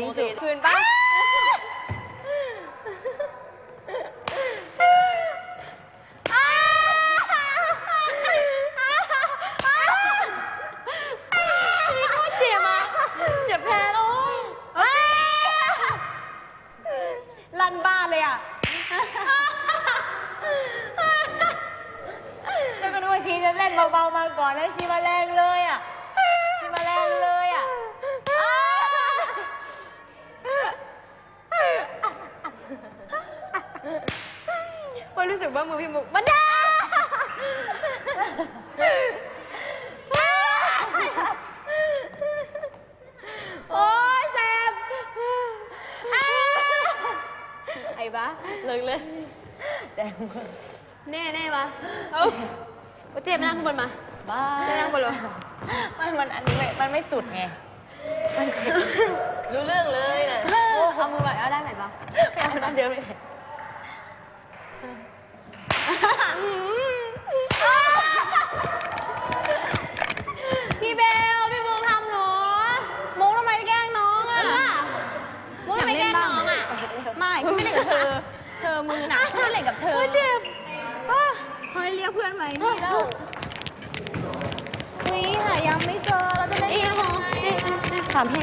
ที่สุดคืนปะนี่โคตรเจ็บอะเจ็บแทนโอ้ยลั่นบ้านเลยอะแล้วก็นึกว่าชีจะเล่นเบาๆมาก่อนแล้วชีมาแรงเลยอะ ว่ารู้สึกว่ามือพี่มุกมันดาโอ้ยแซมไอ้บ้าเลิกเลยแดงหมดแน่แน่มาเอาเอาเจ็บไปนั่งข้างบนมาบ้าไปนั่งบนเลยมันมันอันนี้ไม่มันไม่สุดไงมันเจ็บรู้เรื่องเลยน่ะเอามือแบบเอาได้ไหมปะไม่เอาน้ำเดิมเลย พี่เบล พี่มุกทำหนูมุกทำไมแกล้งน้องอะมุกทำไมแกล้งน้องอะ ไม่ฉันไม่เล่นกับเธอ เธอมือหนักฉันไม่เล่นกับเธอเจ็บเฮ้ยเรียกเพื่อนไหมนี่แล้วอุ้ยหายังไม่เจอเราจะเล่นยังไงถามพี่